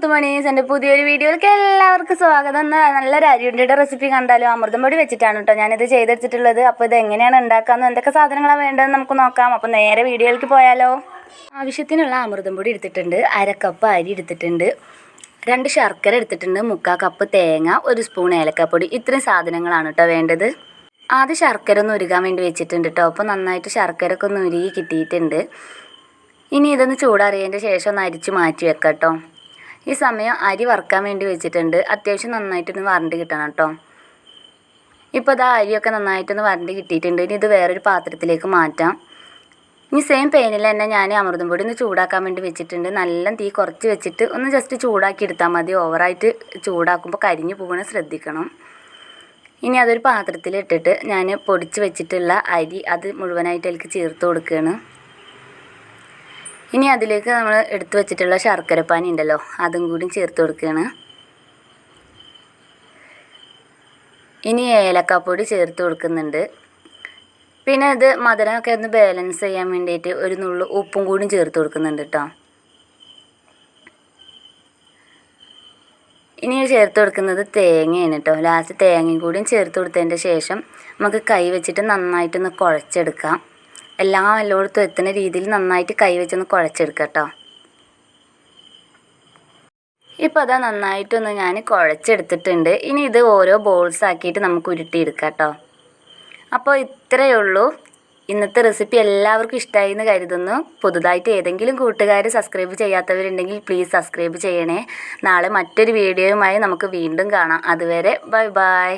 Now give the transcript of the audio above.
മുത്തുമണീസ് എന്റെ പുതിയൊരു വീഡിയോയിലേക്ക് എല്ലാവർക്കും സ്വാഗതം. ഇന്ന് നല്ലൊരു അരിയുണ്ടിയുടെ റെസിപ്പി കണ്ടാലും അമൃതം പൊടി വെച്ചിട്ടാണ് കേട്ടോ ഞാനിത് ചെയ്തെടുത്തിട്ടുള്ളത്. അപ്പോൾ ഇത് എങ്ങനെയാണ് ഉണ്ടാക്കാമെന്ന് എന്തൊക്കെ സാധനങ്ങളാണ് വേണ്ടതെന്ന് നമുക്ക് നോക്കാം. അപ്പോൾ നേരെ വീഡിയോയിലേക്ക് പോയാലോ. ആവശ്യത്തിനുള്ള അമൃതം പൊടി എടുത്തിട്ടുണ്ട്. അരക്കപ്പ് കപ്പ് അരി എടുത്തിട്ടുണ്ട്. രണ്ട് ശർക്കര എടുത്തിട്ടുണ്ട്. മുക്കാൽ കപ്പ് തേങ്ങ ഒരു സ്പൂൺ ഏലക്കപ്പൊടി. ഇത്രയും സാധനങ്ങളാണ് കേട്ടോ വേണ്ടത്. ആദ്യം ശർക്കര ഒന്ന് ഉരുകാൻ വേണ്ടി വെച്ചിട്ടുണ്ട് കേട്ടോ. അപ്പോൾ നന്നായിട്ട് ശർക്കര ഒക്കെ ഒന്ന് ഉരുകി കിട്ടിയിട്ടുണ്ട്. ഇനി ഇതൊന്ന് ചൂടാറിയതിന്റെ ശേഷം ഒന്ന് അരിച്ച് മാറ്റി വെക്കാം കേട്ടോ. ഈ സമയം അരി വറുക്കാൻ വേണ്ടി വെച്ചിട്ടുണ്ട്. അത്യാവശ്യം നന്നായിട്ടൊന്ന് വരണ്ട് കിട്ടണം കേട്ടോ. ഇപ്പോൾ ഇതാ അരിയൊക്കെ നന്നായിട്ടൊന്ന് വരണ്ട് കിട്ടിയിട്ടുണ്ട്. ഇനി ഇത് വേറൊരു പാത്രത്തിലേക്ക് മാറ്റാം. ഇനി സെയിം പെയിനിൽ തന്നെ ഞാൻ അമൃതം പൊടി ഒന്ന് ചൂടാക്കാൻ വേണ്ടി വെച്ചിട്ടുണ്ട്. നല്ല തീ കുറച്ച് വെച്ചിട്ട് ഒന്ന് ജസ്റ്റ് ചൂടാക്കി എടുത്താൽ മതി. ഓവറായിട്ട് ചൂടാക്കുമ്പോൾ കരിഞ്ഞു പോകണ ശ്രദ്ധിക്കണം. ഇനി അതൊരു പാത്രത്തിൽ ഇട്ടിട്ട് ഞാൻ പൊടിച്ച് വെച്ചിട്ടുള്ള അരി അത് മുഴുവനായിട്ട് എനിക്ക് ചേർത്ത് കൊടുക്കുകയാണ് ഇനി അതിലേക്ക് നമ്മൾ എടുത്തു വെച്ചിട്ടുള്ള ശർക്കരപ്പാനി ഉണ്ടല്ലോ അതും കൂടി ചേർത്ത് കൊടുക്കുകയാണ്. ഇനി ഏലക്കാപ്പൊടി ചേർത്ത് കൊടുക്കുന്നുണ്ട്. പിന്നെ ഇത് മധുരമൊക്കെ ഒന്ന് ബാലൻസ് ചെയ്യാൻ വേണ്ടിയിട്ട് ഒരു നുള്ളു ഉപ്പും കൂടി ചേർത്ത് കൊടുക്കുന്നുണ്ട് കേട്ടോ ഇനി ചേർത്ത് കൊടുക്കുന്നത് തേങ്ങയാണ് കേട്ടോ ലാസ്റ്റ് തേങ്ങയും കൂടിയും ചേർത്ത് കൊടുത്തതിന്റെ ശേഷം നമുക്ക് കൈ വെച്ചിട്ട് നന്നായിട്ടൊന്ന് കുഴച്ചെടുക്കാം. എല്ലാം എല്ലായിടത്തും എത്തുന്ന രീതിയിൽ നന്നായിട്ട് കൈ വെച്ചൊന്ന് കുഴച്ചെടുക്കാം കേട്ടോ ഇപ്പോൾ അതാ നന്നായിട്ടൊന്ന് ഞാൻ കുഴച്ചെടുത്തിട്ടുണ്ട്. ഇനി ഇത് ഓരോ ബോൾസ് ആക്കിയിട്ട് നമുക്ക് ഉരുട്ടിയെടുക്കാം കേട്ടോ അപ്പോൾ ഇത്രയേ ഉള്ളൂ. ഇന്നത്തെ റെസിപ്പി എല്ലാവർക്കും ഇഷ്ടമായി എന്ന് കരുതുന്നു. പുതുതായിട്ട് ഏതെങ്കിലും കൂട്ടുകാർ സബ്സ്ക്രൈബ് ചെയ്യാത്തവരുണ്ടെങ്കിൽ പ്ലീസ് സബ്സ്ക്രൈബ് ചെയ്യണേ. നാളെ മറ്റൊരു വീഡിയോയുമായി നമുക്ക് വീണ്ടും കാണാം. അതുവരെ ബൈ ബൈ